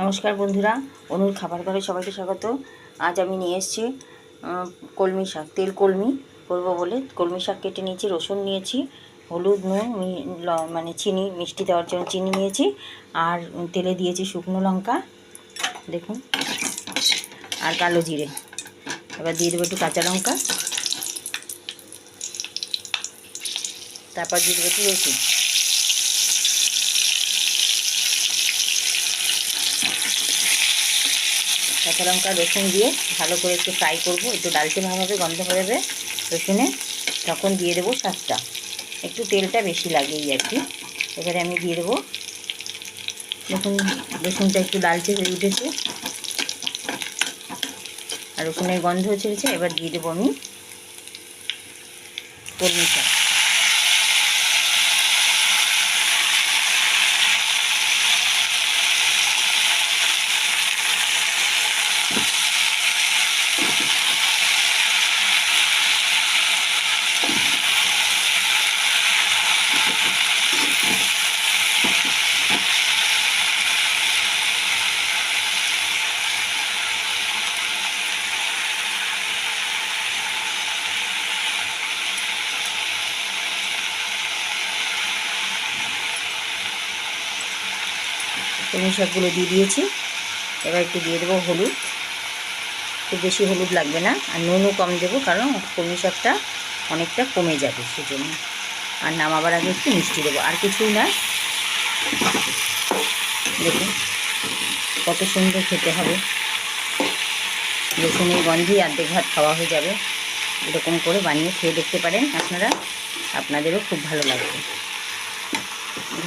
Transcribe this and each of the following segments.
নমস্কার বন্ধুরা, অনুর খাবার ঘরে সবাইকে স্বাগত। আজ আমি নিয়ে এসেছি কলমি শাক, তেল কলমি করব বলে। কলমি শাক কেটে নিয়েছি, রসুন নিয়েছি, হলুদ, নুন মানে চিনি, মিষ্টি দেওয়ার জন্য চিনি নিয়েছি, আর তেলে দিয়েছি শুকনো লঙ্কা, দেখুন, আর কালো জিরে। এবার দিয়ে দেবো একটু কাঁচা লঙ্কা, তারপর দিয়ে দেবো একটু রসুন। কাঁচা লঙ্কা, রসুন দিয়ে ভালো করে একটু ফ্রাই করব। একটু ডালচে ভাব হবে গন্ধ হয়ে যাবে রসুনে। তখন দিয়ে দেবো শাকটা একটু তেলটা বেশি লাগে এই আর কি। এবারে আমি দিয়ে দেবো দেখুন রসুনটা একটু লালচে হয়ে উঠেছে। আর রসুনের গন্ধ ছেড়েছে। এবার দিয়ে দেবো আমি কলমি কলমি শাকগুলো দিয়ে দিয়েছি। এবার একটু দিয়ে দেবো হলুদ। খুব বেশি হলুদ লাগবে না। আর নুনও কম দেবো কারণ কলমি শাকটা অনেকটা কমে যাবে সেজন্য। আর নামাবার আগে একটু মিষ্টি দেবো। আর কিছুই না। দেখুন কত সুন্দর খেতে হবে। রসুনের গন্ধেই অর্ধেক ভাত খাওয়া হয়ে যাবে। এরকম করে বানিয়ে খেয়ে দেখতে পারেন আপনারা। আপনাদেরও খুব ভালো লাগবে।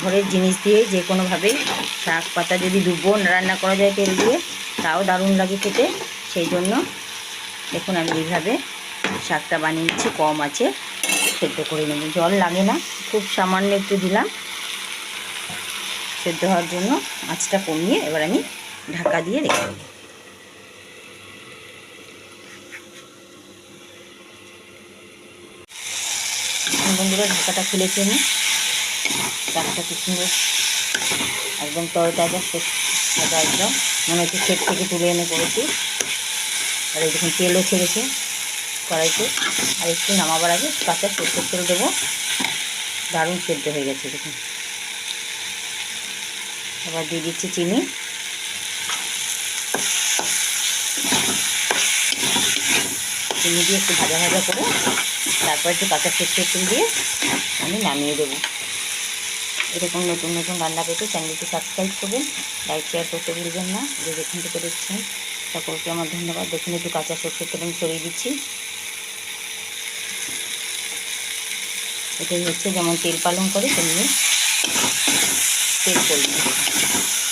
ঘরের জিনিস দিয়ে যে কোনোভাবেই শাক পাতা যদি ডুবো রান্না করা যায় তেল দিয়ে, তাও দারুণ লাগে খেতে। সেই জন্য দেখুন আমি এইভাবে শাকটা বানিয়েছি কম আছে, সেদ্ধ করে নেব। জল লাগে না, খুব সামান্য একটু দিলাম। সেদ্ধ হওয়ার জন্য আঁচটা কমিয়ে এবার আমি ঢাকা দিয়ে রেখে দেবো। বন্ধুরা, ঢাকাটা খুলেছি আমি শাকটা কি সুন্দর একদম তরতাজা ভাজা একদম মনে হচ্ছে ক্ষেত থেকে তুলে এনে করেছি। আর এই দেখুন তেলও ছেড়েছে কড়াইতে। আর একটু নামাবার আগে কাঁচা সরষের তেল দেবো। দারুণ সেদ্ধ হয়ে গেছে দেখুন। আবার দিয়ে দিচ্ছি চিনি। চিনি দিয়ে একটু ভাজা ভাজা করে তারপর একটু কাঁচা সরষের তেল দিয়ে আমি নামিয়ে দেবো। এরকম নতুন নতুন রান্না পেতে চ্যানেলটি সাবস্ক্রাইব করবেন লাইক শেয়ার করতে ভুলবেন না। যে যেখান থেকে দেখছেন, সকলকে আমার ধন্যবাদ। দেখুন, একটু কাঁচা সরষের তেল ছড়িয়ে দিচ্ছি। এটাই হচ্ছে যেমন তেল পালন করে, তেমনি তেল কলমি।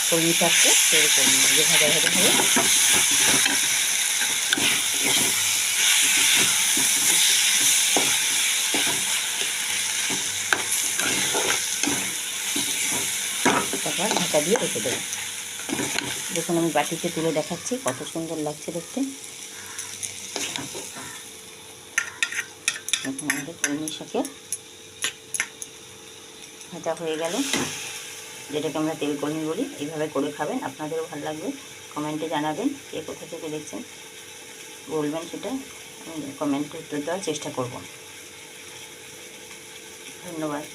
কলমি শাককে তেল কলমি। যে ভাজা ভাজা হবে তারপর ঢাকা দিয়ে রেখে দেবো। দেখুন, আমি বাটিতে তুলে দেখাচ্ছি, কত সুন্দর লাগছে দেখতে। দেখুন, আমাদের কলমি শাকের ভাজা হয়ে গেল। যেটাকে আমরা তেল কলমি বলি, এইভাবে করে খাবেন। আপনাদেরও ভালো লাগবে। কমেন্টে জানাবেন কে কোথা থেকে দেখছেন। বলবেন সেটা, আমি কমেন্টে উত্তর দেওয়ার চেষ্টা করব। ধন্যবাদ।